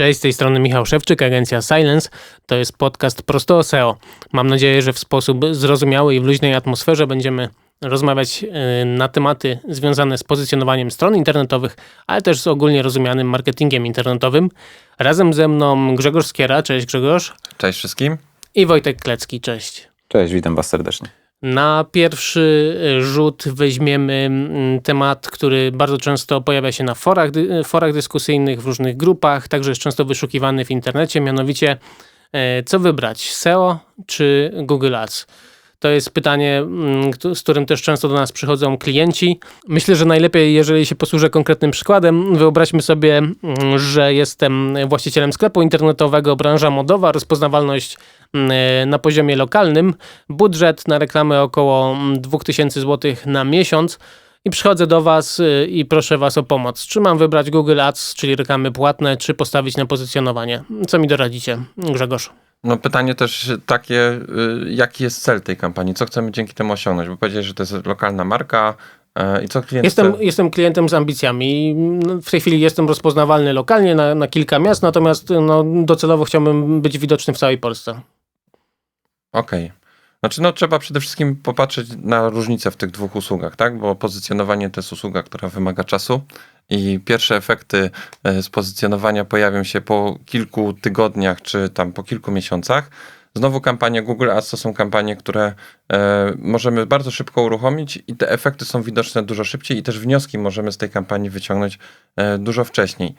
Cześć, z tej strony Michał Szewczyk, agencja Silence. To jest podcast prosto o SEO. Mam nadzieję, że w sposób zrozumiały i w luźnej atmosferze będziemy rozmawiać e, na tematy związane z pozycjonowaniem stron internetowych, ale też z ogólnie rozumianym marketingiem internetowym. Razem ze mną Grzegorz Skiera. Cześć Grzegorz. Cześć wszystkim. I Wojtek Klecki. Cześć. Cześć, witam Was serdecznie. Na pierwszy rzut weźmiemy temat, który bardzo często pojawia się na forach, forach dyskusyjnych, w różnych grupach, także jest często wyszukiwany w internecie, mianowicie e, co wybrać, SEO czy Google Ads? To jest pytanie, mm, z którym też często do nas przychodzą klienci. Myślę, że najlepiej, jeżeli się posłużę konkretnym przykładem, wyobraźmy sobie, mm, że jestem właścicielem sklepu internetowego, branża modowa, rozpoznawalność mm, na poziomie lokalnym, budżet na reklamę około 2000 zł na miesiąc i przychodzę do Was y, i proszę Was o pomoc. Czy mam wybrać Google Ads, czyli reklamy płatne, czy postawić na pozycjonowanie? Co mi doradzicie, Grzegorz? No pytanie też takie, y, jaki jest cel tej kampanii? Co chcemy dzięki temu osiągnąć? Bo powiedziałeś, że to jest lokalna marka, i co klient jestem, chce? jestem klientem z ambicjami. W tej chwili jestem rozpoznawalny lokalnie na, na kilka miast, natomiast no, docelowo chciałbym być widoczny w całej Polsce. Okej. Okay. Znaczy, no trzeba przede wszystkim popatrzeć na różnicę w tych dwóch usługach, tak? Bo pozycjonowanie to jest usługa, która wymaga czasu i pierwsze efekty e, z pozycjonowania pojawią się po kilku tygodniach, czy tam po kilku miesiącach. Znowu kampanie Google Ads to są kampanie, które e, możemy bardzo szybko uruchomić i te efekty są widoczne dużo szybciej i też wnioski możemy z tej kampanii wyciągnąć e, dużo wcześniej.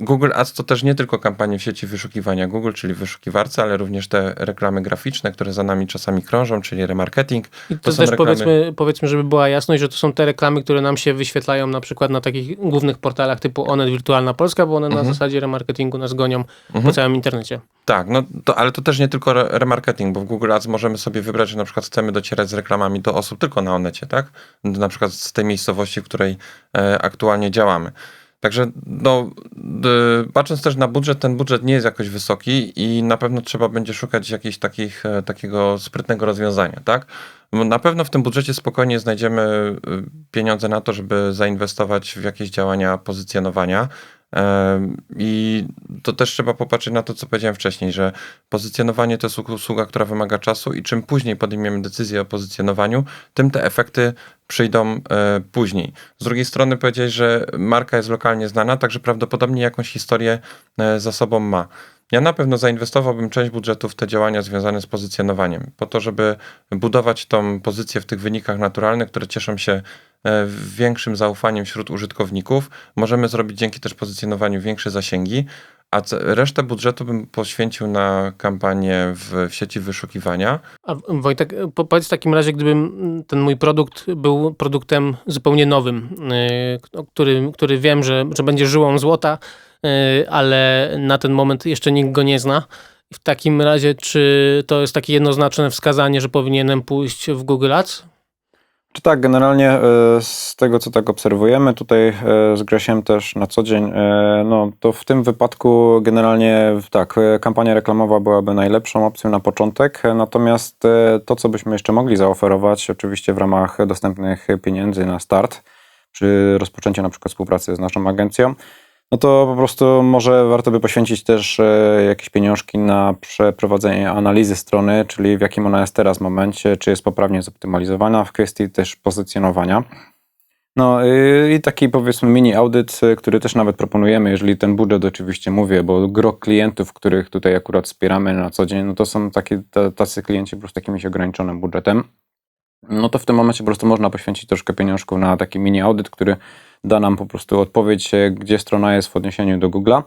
Google Ads to też nie tylko kampanie w sieci wyszukiwania Google, czyli wyszukiwarce, ale również te reklamy graficzne, które za nami czasami krążą, czyli remarketing. I to, to też reklamy... powiedzmy, powiedzmy, żeby była jasność, że to są te reklamy, które nam się wyświetlają na przykład na takich głównych portalach typu Onet Wirtualna Polska, bo one mhm. na zasadzie remarketingu nas gonią mhm. po całym internecie. Tak, no to, ale to też nie tylko remarketing, bo w Google Ads możemy sobie wybrać, że na przykład chcemy docierać z reklamami do osób tylko na Onecie, tak? Na przykład z tej miejscowości, w której e, aktualnie działamy. Także no, patrząc też na budżet, ten budżet nie jest jakoś wysoki i na pewno trzeba będzie szukać jakiegoś takich, e, takiego sprytnego rozwiązania, tak? Na pewno w tym budżecie spokojnie znajdziemy e, pieniądze na to, żeby zainwestować w jakieś działania pozycjonowania, i to też trzeba popatrzeć na to, co powiedziałem wcześniej, że pozycjonowanie to jest usługa, która wymaga czasu i czym później podejmiemy decyzję o pozycjonowaniu, tym te efekty przyjdą e, później. Z drugiej strony powiedziałeś, że marka jest lokalnie znana, także prawdopodobnie jakąś historię e, za sobą ma. Ja na pewno zainwestowałbym część budżetu w te działania związane z pozycjonowaniem, po to, żeby budować tą pozycję w tych wynikach naturalnych, które cieszą się e, większym zaufaniem wśród użytkowników. Możemy zrobić dzięki też pozycjonowaniu większe zasięgi, a resztę budżetu bym poświęcił na kampanię w, w sieci wyszukiwania. A Wojtek, powiedz w takim razie, gdyby ten mój produkt był produktem zupełnie nowym, yy, który, który wiem, że, że będzie żyłą złota, ale na ten moment jeszcze nikt go nie zna. W takim razie, czy to jest takie jednoznaczne wskazanie, że powinienem pójść w Google Ads? Czy tak, generalnie y, z tego, co tak obserwujemy tutaj y, z Gresiem też na co dzień, no to w tym wypadku generalnie tak, kampania reklamowa byłaby najlepszą opcją na początek, natomiast to, co byśmy jeszcze mogli zaoferować, oczywiście w ramach dostępnych pieniędzy na start, przy rozpoczęciu na przykład współpracy z naszą agencją, no to po prostu może warto by poświęcić też e, jakieś pieniążki na przeprowadzenie analizy strony, czyli w jakim ona jest teraz momencie, czy jest poprawnie zoptymalizowana w kwestii też pozycjonowania. No i taki powiedzmy mini audyt, e, który też nawet proponujemy, jeżeli ten budżet oczywiście mówię, bo gro klientów, których tutaj akurat wspieramy na co dzień, no to są takie, tacy klienci po prostu jakimś ograniczonym budżetem. No to w tym momencie po prostu można poświęcić troszkę pieniążków na taki mini audyt, który da nam po prostu odpowiedź, e, gdzie strona jest w odniesieniu do Google'a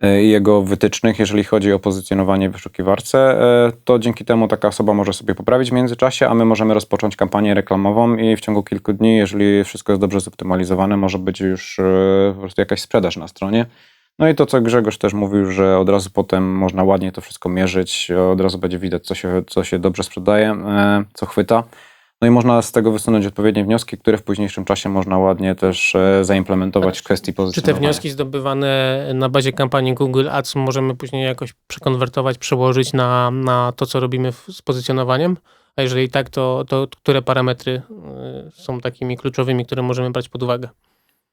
e, i jego wytycznych, jeżeli chodzi o pozycjonowanie w wyszukiwarce, e, to dzięki temu taka osoba może sobie poprawić w międzyczasie, a my możemy rozpocząć kampanię reklamową i w ciągu kilku dni, jeżeli wszystko jest dobrze zoptymalizowane, może być już po prostu jakaś sprzedaż na stronie. No i to, co Grzegorz też mówił, że od razu potem można ładnie to wszystko mierzyć, od razu będzie widać, co się, co się dobrze sprzedaje, co chwyta. No i można z tego wysunąć odpowiednie wnioski, które w późniejszym czasie można ładnie też e, zaimplementować w kwestii pozycjonowania. Czy te wnioski zdobywane na bazie kampanii Google Ads możemy później jakoś przekonwertować, przełożyć na, na to, co robimy z pozycjonowaniem? A jeżeli tak, to, to które parametry e, są takimi kluczowymi, które możemy brać pod uwagę?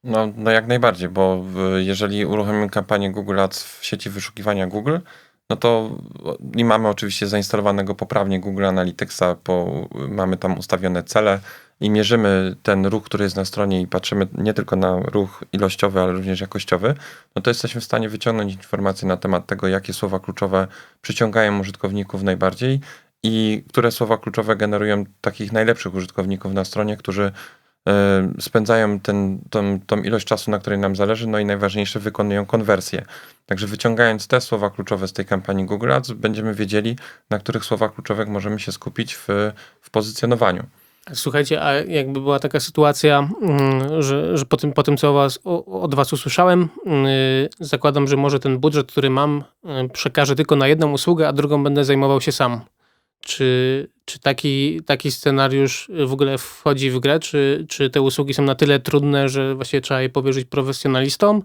No, no jak najbardziej, bo jeżeli uruchomimy kampanię Google Ads w sieci wyszukiwania Google, no to i mamy oczywiście zainstalowanego poprawnie Google Analyticsa, bo mamy tam ustawione cele i mierzymy ten ruch, który jest na stronie i patrzymy nie tylko na ruch ilościowy, ale również jakościowy, no to jesteśmy w stanie wyciągnąć informacje na temat tego, jakie słowa kluczowe przyciągają użytkowników najbardziej i które słowa kluczowe generują takich najlepszych użytkowników na stronie, którzy spędzają ten, tą, tą ilość czasu, na której nam zależy, no i najważniejsze, wykonują konwersję. Także wyciągając te słowa kluczowe z tej kampanii Google Ads, będziemy wiedzieli, na których słowach kluczowych możemy się skupić w, w pozycjonowaniu. Słuchajcie, a jakby była taka sytuacja, mm, że, że po, tym, po tym, co was, od was usłyszałem, yy, zakładam, że może ten budżet, który mam, yy, przekażę tylko na jedną usługę, a drugą będę zajmował się sam. Czy, czy taki, taki scenariusz w ogóle wchodzi w grę? Czy, czy te usługi są na tyle trudne, że właściwie trzeba je powierzyć profesjonalistom?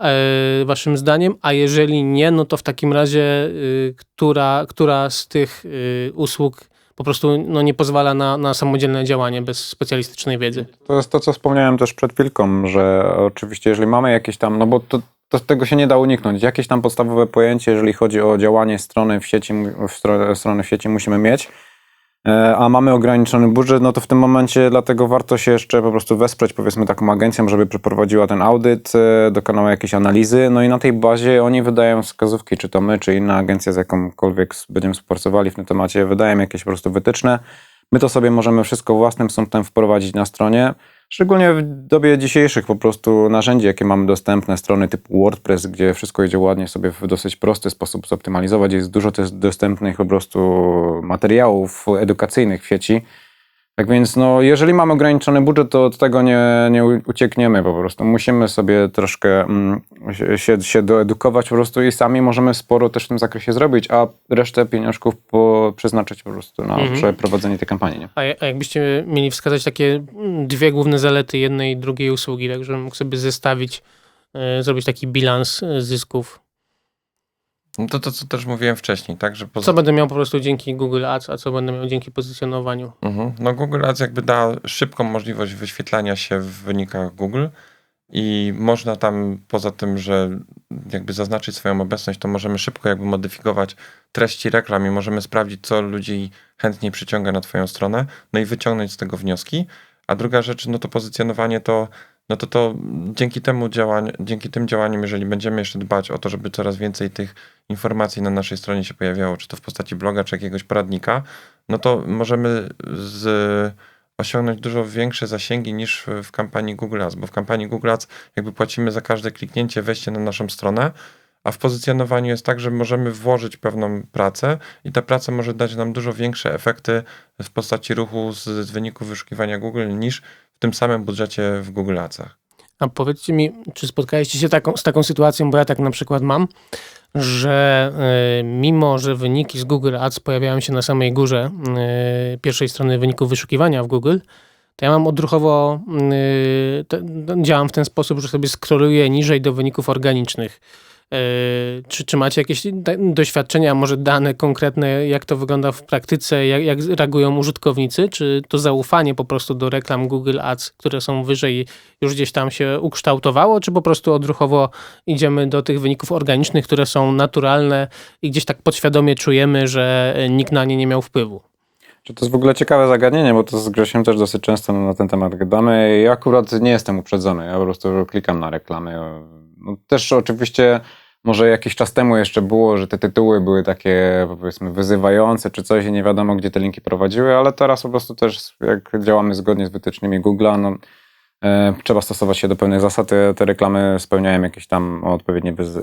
e, waszym zdaniem? A jeżeli nie, no to w takim razie, y, która, która z tych y, usług po prostu no, nie pozwala na, na samodzielne działanie bez specjalistycznej wiedzy? To jest to, co wspomniałem też przed chwilką, że oczywiście, jeżeli mamy jakieś tam, no bo to, to tego się nie da uniknąć, jakieś tam podstawowe pojęcie, jeżeli chodzi o działanie strony w sieci, w stro- strony w sieci musimy mieć, e, a mamy ograniczony budżet, no to w tym momencie dlatego warto się jeszcze po prostu wesprzeć powiedzmy taką agencją, żeby przeprowadziła ten audyt, e, dokonała jakiejś analizy, no i na tej bazie oni wydają wskazówki, czy to my, czy inna agencja z jakąkolwiek będziemy współpracowali w tym temacie, wydają jakieś po prostu wytyczne, My to sobie możemy wszystko własnym sądem wprowadzić na stronie. Szczególnie w dobie dzisiejszych po prostu narzędzi, jakie mamy dostępne, strony typu WordPress, gdzie wszystko idzie ładnie sobie w dosyć prosty sposób zoptymalizować. Jest dużo też dostępnych po prostu materiałów edukacyjnych w sieci. Tak więc, no, jeżeli mamy ograniczony budżet, to od tego nie, nie uciekniemy po prostu. Musimy sobie troszkę mm, się- się, doedukować po prostu i sami możemy sporo też w tym zakresie zrobić, a resztę pieniążków po, przeznaczyć po prostu na Mhm. przeprowadzenie tej kampanii. Nie? A, a jakbyście mieli wskazać takie mm, dwie główne zalety jednej i drugiej usługi, tak żebym mógł sobie zestawić, e, zrobić taki bilans e, zysków. No to to, co też mówiłem wcześniej, tak, że poza Co będę miał po prostu dzięki Google Ads, a co będę miał dzięki pozycjonowaniu? Mhm. No Google Ads jakby da szybką możliwość wyświetlania się w wynikach Google i można tam poza tym, że jakby zaznaczyć swoją obecność, to możemy szybko jakby modyfikować treści reklam i możemy sprawdzić, co ludzi chętniej przyciąga na twoją stronę, no i wyciągnąć z tego wnioski. A druga rzecz, no to pozycjonowanie to no to to dzięki temu działań, dzięki tym działaniom, jeżeli będziemy jeszcze dbać o to, żeby coraz więcej tych informacji na naszej stronie się pojawiało, czy to w postaci bloga, czy jakiegoś poradnika, no to możemy z, osiągnąć dużo większe zasięgi niż w, kampanii Google Ads, bo w kampanii Google Ads jakby płacimy za każde kliknięcie, wejście na naszą stronę, a w pozycjonowaniu jest tak, że możemy włożyć pewną pracę i ta praca może dać nam dużo większe efekty w postaci ruchu z, z wyników wyszukiwania Google niż tym samym budżecie w Google Adsach. A powiedzcie mi, czy spotkaliście się taką, z taką sytuacją, bo ja tak na przykład mam, że e, mimo, że wyniki z Google Ads pojawiają się na samej górze e, pierwszej strony wyników wyszukiwania w Google, to ja mam odruchowo, e, te, działam w ten sposób, że sobie scrolluję niżej do wyników organicznych. E, Czy, czy macie jakieś doświadczenia, może dane konkretne, jak to wygląda w praktyce, jak, jak reagują użytkownicy? Czy to zaufanie po prostu do reklam Google Ads, które są wyżej, już gdzieś tam się ukształtowało, czy po prostu odruchowo idziemy do tych wyników organicznych, które są naturalne i gdzieś tak podświadomie czujemy, że nikt na nie nie miał wpływu? Czy to jest w ogóle ciekawe zagadnienie, bo to z Grzesiem też dosyć często na ten temat gadamy. Ja akurat nie jestem uprzedzony, ja po prostu klikam na reklamy. No, też oczywiście może jakiś czas temu jeszcze było, że te tytuły były takie powiedzmy wyzywające czy coś i nie wiadomo gdzie te linki prowadziły, ale teraz po prostu też jak działamy zgodnie z wytycznymi Google'a, no, e, trzeba stosować się do pewnych zasad. Te, te reklamy spełniają jakieś tam odpowiednie wyz, e,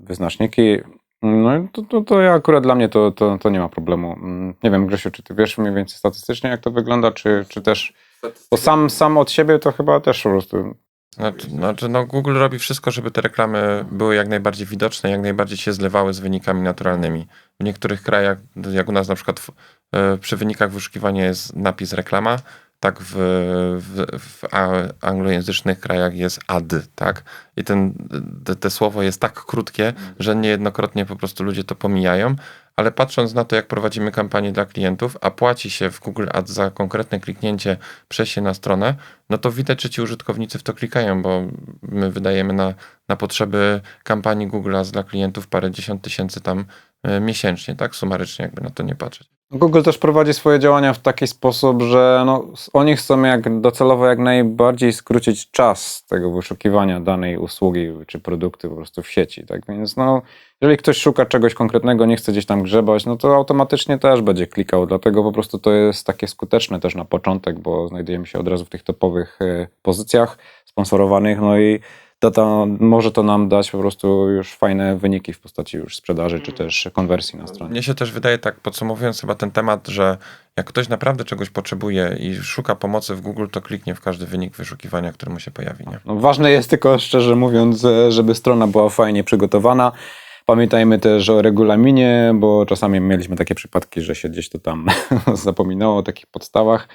wyznaczniki. No i to, to, to ja akurat dla mnie to, to, to nie ma problemu. Mm, Nie wiem, Grzesiu, czy ty wiesz mniej więcej statystycznie, jak to wygląda, czy, czy też. Bo sam, sam od siebie to chyba też po prostu. Znaczy, znaczy no Google robi wszystko, żeby te reklamy były jak najbardziej widoczne, jak najbardziej się zlewały z wynikami naturalnymi. W niektórych krajach, jak u nas na przykład e, przy wynikach wyszukiwania jest napis reklama, tak w, w, w anglojęzycznych krajach jest ad, tak? I ten, te, te słowo jest tak krótkie, że niejednokrotnie po prostu ludzie to pomijają, ale patrząc na to, jak prowadzimy kampanię dla klientów, a płaci się w Google Ads za konkretne kliknięcie, przejście na stronę, no to widać, że ci użytkownicy w to klikają, bo my wydajemy na, na potrzeby kampanii Google Ads dla klientów parę dziesiąt tysięcy tam e, miesięcznie, tak? Sumarycznie, jakby na to nie patrzeć. Google też prowadzi swoje działania w taki sposób, że no, oni chcą jak docelowo jak najbardziej skrócić czas tego wyszukiwania danej usługi czy produktu po prostu w sieci. Tak więc no, jeżeli ktoś szuka czegoś konkretnego, nie chce gdzieś tam grzebać, no to automatycznie też będzie klikał. Dlatego po prostu to jest takie skuteczne też na początek, bo znajdujemy się od razu w tych topowych e, pozycjach sponsorowanych, no i data, może to nam dać po prostu już fajne wyniki w postaci już sprzedaży czy też konwersji na stronie. Mnie się też wydaje, tak podsumowując chyba ten temat, że jak ktoś naprawdę czegoś potrzebuje i szuka pomocy w Google, to kliknie w każdy wynik wyszukiwania, który mu się pojawi. Nie? No, ważne jest tylko, szczerze mówiąc, żeby strona była fajnie przygotowana. Pamiętajmy też o regulaminie, bo czasami mieliśmy takie przypadki, że się gdzieś to tam zapominało o takich podstawach.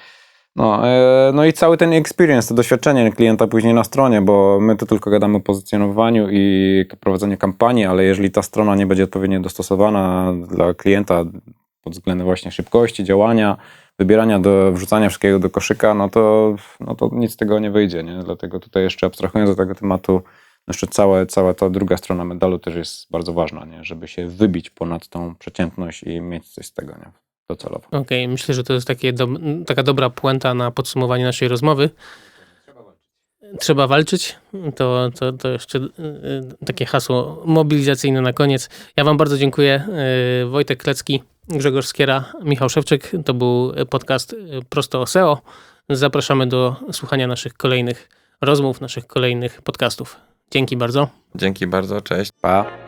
No, e, no i cały ten experience, to doświadczenie klienta później na stronie, bo my tu tylko gadamy o pozycjonowaniu i prowadzeniu kampanii, ale jeżeli ta strona nie będzie odpowiednio dostosowana dla klienta pod względem właśnie szybkości działania, wybierania do wrzucania wszystkiego do koszyka, no to, no to nic z tego nie wyjdzie. Nie? Dlatego tutaj jeszcze abstrahując od tego tematu, jeszcze całe, cała ta druga strona medalu też jest bardzo ważna, nie? żeby się wybić ponad tą przeciętność i mieć coś z tego nie? Docelowo. Okej, myślę, że to jest takie do, taka dobra puenta na podsumowanie naszej rozmowy. Trzeba walczyć. To, to, to jeszcze y, y, takie hasło mobilizacyjne na koniec. Ja Wam bardzo dziękuję. Y, Wojtek Klecki, Grzegorz Skiera, Michał Szewczyk. To był podcast Prosto o SEO. Zapraszamy do słuchania naszych kolejnych rozmów, naszych kolejnych podcastów. Dzięki bardzo. Dzięki bardzo, cześć. Pa!